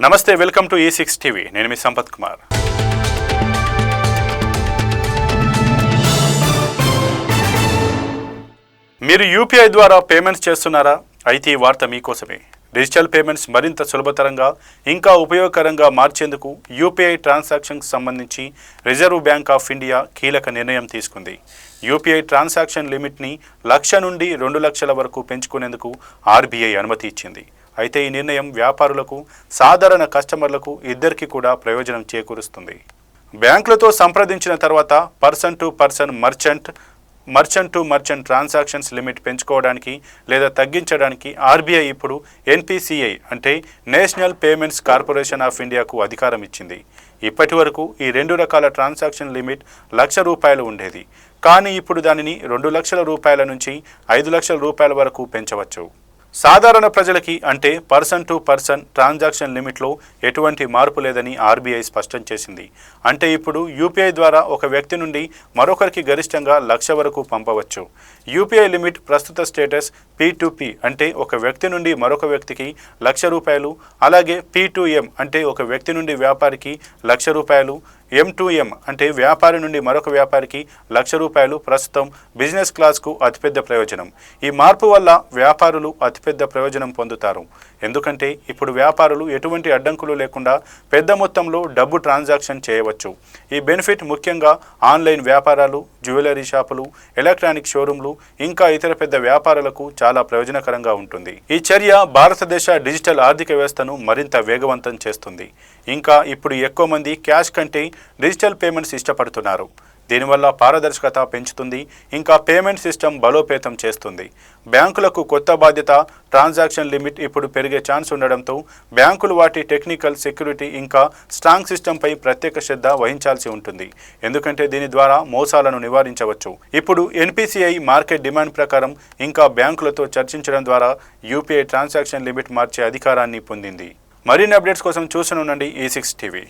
నమస్తే welcome to ఈ six TV నేను మీ సంపత్ కుమార్. మీరు యూపీఐ ద్వారా పేమెంట్స్ చేస్తున్నారా? అయితే ఈ వార్త మీకోసమే. డిజిటల్ పేమెంట్స్ మరింత సులభతరంగా ఇంకా ఉపయోగకరంగా మార్చేందుకు యూపీఐ ట్రాన్సాక్షన్కి సంబంధించి రిజర్వ్ బ్యాంక్ ఆఫ్ ఇండియా కీలక నిర్ణయం తీసుకుంది. యూపీఐ ట్రాన్సాక్షన్ లిమిట్ని లక్ష నుండి రెండు లక్షల వరకు పెంచుకునేందుకు ఆర్బీఐ అనుమతి ఇచ్చింది. అయితే ఈ నిర్ణయం వ్యాపారులకు సాధారణ కస్టమర్లకు ఇద్దరికి కూడా ప్రయోజనం చేకూరుస్తుంది. బ్యాంకులతో సంప్రదించిన తర్వాత person to person merchant merchant to merchant transactions limit పెంచుకోవడానికి లేదా తగ్గించడానికి ఆర్బీఐ ఇప్పుడు ఎన్పిసిఐ అంటే నేషనల్ పేమెంట్స్ కార్పొరేషన్ ఆఫ్ ఇండియాకు అధికారం ఇచ్చింది. ఇప్పటి వరకు ఈ రెండు రకాల ట్రాన్సాక్షన్ లిమిట్ లక్ష రూపాయలు ఉండేది. కానీ ఇప్పుడు దానిని రెండు లక్షల రూపాయల నుంచి ఐదు లక్షల రూపాయల వరకు పెంచవచ్చు. సాధారణ ప్రజలకి అంటే పర్సన్ టు పర్సన్ ట్రాన్సాక్షన్ లిమిట్లో ఎటువంటి మార్పు లేదని ఆర్బీఐ స్పష్టం చేసింది. అంటే ఇప్పుడు యూపీఐ ద్వారా ఒక వ్యక్తి నుండి మరొకరికి గరిష్టంగా లక్ష వరకు పంపవచ్చు. యూపీఐ లిమిట్ ప్రస్తుత స్టేటస్ పీ టు పీ అంటే ఒక వ్యక్తి నుండి మరొక వ్యక్తికి లక్ష రూపాయలు అలాగే పీ టు ఎం అంటే ఒక వ్యక్తి నుండి వ్యాపారికి లక్ష రూపాయలు ఎం టు ఎం అంటే వ్యాపారి నుండి మరొక వ్యాపారికి లక్ష రూపాయలు ప్రస్తుతం బిజినెస్ క్లాస్కు అతిపెద్ద ప్రయోజనం. ఈ మార్పు వల్ల వ్యాపారులు అతిపెద్ద ప్రయోజనం పొందుతారు. ఎందుకంటే ఇప్పుడు వ్యాపారులు ఎటువంటి అడ్డంకులు లేకుండా పెద్ద మొత్తంలో డబ్బు ట్రాన్సాక్షన్ చేయవచ్చు. ఈ బెనిఫిట్ ముఖ్యంగా ఆన్లైన్ వ్యాపారాలు జ్యువెలరీ షాపులు ఎలక్ట్రానిక్ షోరూంలు ఇంకా ఇతర పెద్ద వ్యాపారాలకు చాలా ప్రయోజనకరంగా ఉంటుంది. ఈ చర్య భారతదేశ డిజిటల్ ఆర్థిక వ్యవస్థను మరింత వేగవంతం చేస్తుంది. ఇంకా ఇప్పుడు ఎక్కువ మంది క్యాష్ కంటే డిజిటల్ పేమెంట్స్ ఇష్టపడుతున్నారు. దీనివల్ల పారదర్శకత పెంచుతుంది ఇంకా పేమెంట్ సిస్టమ్ బలోపేతం చేస్తుంది. బ్యాంకులకు కొత్త బాధ్యత ట్రాన్సాక్షన్ లిమిట్ ఇప్పుడు పెరిగే ఛాన్స్ ఉండడంతో బ్యాంకులు వాటి టెక్నికల్ సెక్యూరిటీ ఇంకా స్ట్రాంగ్ సిస్టంపై ప్రత్యేక శ్రద్ధ వహించాల్సి ఉంటుంది. ఎందుకంటే దీని ద్వారా మోసాలను నివారించవచ్చు. ఇప్పుడు ఎన్పిసిఐ మార్కెట్ డిమాండ్ ప్రకారం ఇంకా బ్యాంకులతో చర్చించడం ద్వారా యూపీఐ ట్రాన్సాక్షన్ లిమిట్ మార్చే అధికారాన్ని పొందింది. మరిన్ని అప్డేట్స్ కోసం చూస్తూనే ఉండండి ఈ సిక్స్ టీవీ.